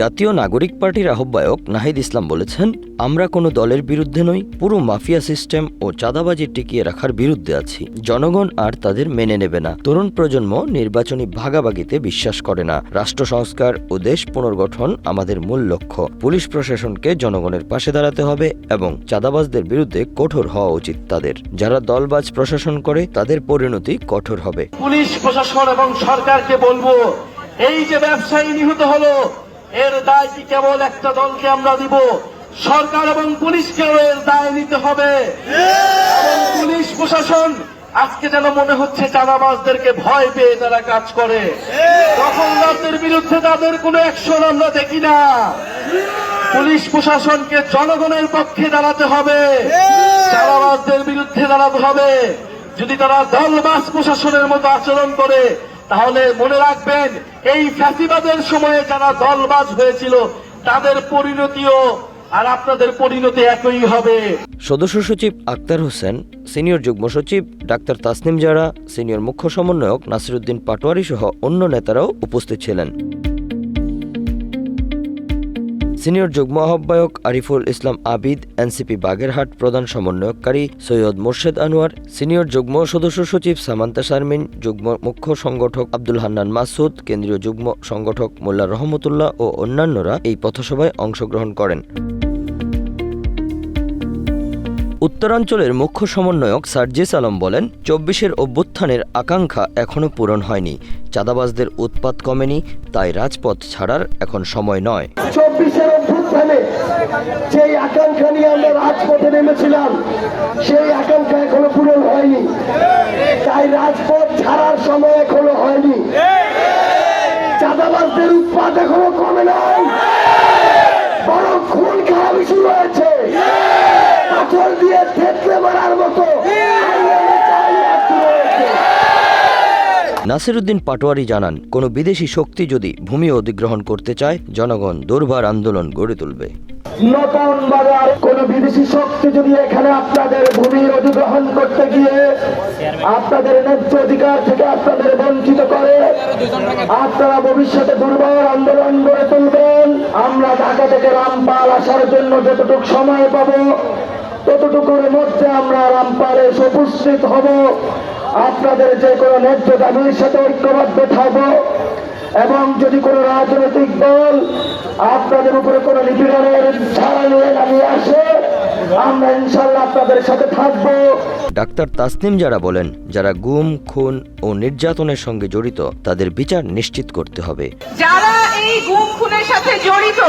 জাতীয় নাগরিক পার্টির আহ্বায়ক নাহিদ ইসলাম বলেছেন, আমরা কোনো দলের বিরুদ্ধে নই, পুরো মাফিয়া সিস্টেম ও চাঁদাবাজি টিকিয়ে রাখার বিরুদ্ধে আছি। জনগণ আর তাদের মেনে নেবে না। তরুণ প্রজন্ম নির্বাচনী ভাগাভাগিতে বিশ্বাস করে না। রাষ্ট্র সংস্কার ও দেশ পুনর্গঠন আমাদের মূল লক্ষ্য। পুলিশ প্রশাসনকে জনগণের পাশে দাঁড়াতে হবে এবং চাঁদাবাজদের বিরুদ্ধে কঠোর হওয়া উচিত তাদের। যারা দলবাজ প্রশাসন করে, তাদের পরিণতি কঠোর হবে। পুলিশ প্রশাসন এবং সরকারকে বলব, এই যে ব্যবসায়ী নিহত হলো এর দায় কি কেবল একটা দলকে আমরা দিব? সরকার এবং পুলিশকেও এর দায় নিতে হবে। পুলিশ প্রশাসন আজকে যেন মনে হচ্ছে চাঁদাবাজদেরকে ভয় পেয়ে তারা কাজ করে। দখলদারদের বিরুদ্ধে তাদের কোনো অ্যাকশন আমরা দেখি না। পুলিশ প্রশাসনকে জনগণের পক্ষে দাঁড়াতে হবে। চাঁদাবাজদের বিরুদ্ধে দাঁড়াতে হবে। যদি তারা দলবাস প্রশাসনের মতো আচরণ করে তাহলে মনে রাখবেন, এই ফ্যাসিবাদের সময়ে যারা দলবাজ হয়েছিল, তাদের পরিণতিও আর আপনাদের পরিণতি একই হবে। সদস্য সচিব আক্তার হোসেন, সিনিয়র যুগ্ম সচিব ডাক্তার তাসনিম জারা, সিনিয়র মুখ্য সমন্বয়ক নাসিরুদ্দিন পাটোয়ারি সহ অন্য নেতারাও উপস্থিত ছিলেন। সিনিয়র যুগ্ম আহ্বায়ক আরিফুল ইসলাম আবিদ, এনসিপি বাগেরহাট প্রধান সমন্বয়কারী সৈয়দ মোর্শেদ আনোয়ার, সিনিয়র যুগ্ম সদস্য সচিব সামান্তা শারমিন, যুগ্ম মুখ্য সংগঠক আব্দুল হান্নান মাসুদ, কেন্দ্রীয় যুগ্ম সংগঠক মোল্লা রহমতুল্লাহ ও অন্যান্যরা এই পথসভায় অংশগ্রহণ করেন। উত্তরাঞ্চলের মুখ্য সমন্বয়ক সার্জিস আলম বলেন, চব্বিশের অভ্যুত্থানের আকাঙ্ক্ষা এখনও পূরণ হয়নি। চাঁদাবাজদের উৎপাত কমেনি, তাই রাজপথ ছাড়ার এখন সময় নয়। চব্বিশের যেই আকাঙ্ক্ষা নিয়ে আমরা রাজপথে নেমেছিলাম। সেই আকাঙ্ক্ষা এখনও পূরণ হয়নি। তাই রাজপথ ছাড়ার সময় এখনও হয়নি। চাঁদাবাজদের উৎপাদ এখনও কমে নাই। নাসিরুদ্দিন পাটোয়ারি জানান, কোনো বিদেশি শক্তি যদি ভূমি অধিগ্রহণ করতে চায়, জনগণ দুর্বার আন্দোলন গড়ে তুলবে। নতুন বাজার, কোন বিদেশি শক্তি যদি এখানে আপনাদের ভূমি অধিগ্রহণ করতে গিয়ে আপনাদের ন্যায্য অধিকার থেকে আপনাদের বঞ্চিত করে, আপনারা ভবিষ্যতে দুর্বল আন্দোলন গড়ে তুলবেন। আমরা ঢাকা থেকে রামপাল আসার জন্য যতটুকু সময় পাব, ততটুকুর মধ্যে আমরা রামপালে উপস্থিত হব। আপনাদের যে কোনো ন্যায্য দাবির সাথে ঐক্যবদ্ধ থাকব এবং যদি কোনো রাজনৈতিক দল আপনাদের উপরে কোনো নিপীড়নের ছাড়া নিয়ে নামিয়ে আসে আমরা ইনশাল্লাহ আপনাদের সাথে থাকব। ডাক্তার তাসনিম যারা বলেন যারা গুম খুন ও নির্যাতনের সঙ্গে জড়িত তাদের বিচার নিশ্চিত করতে হবে। যারা এই গুম খুনের সাথে জড়িত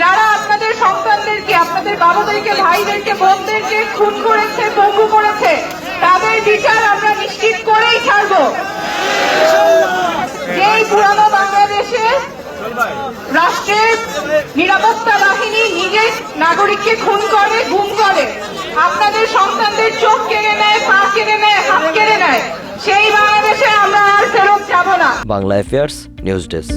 যারা আপনাদের সন্তানদেরকে আপনাদের বাবাদেরকে ভাইদেরকে বোনদেরকে খুন করেছে পঙ্গু করেছে তাদের বিচার আমরা নিশ্চিত করেই ছাড়বো যেই পুরানো বাংলাদেশে রাষ্ট্রের নিরাপত্তা বাহিনী নিজের নাগরিককে খুন করে, গুম করে। আপনাদের সন্তানদের চোখ কেড়ে নেয়, পা কেড়ে নেয়, হাত কেড়ে নেয়। সেই বাংলাদেশে আমরা আর ফেরত যাব না। Bangla affairs news desk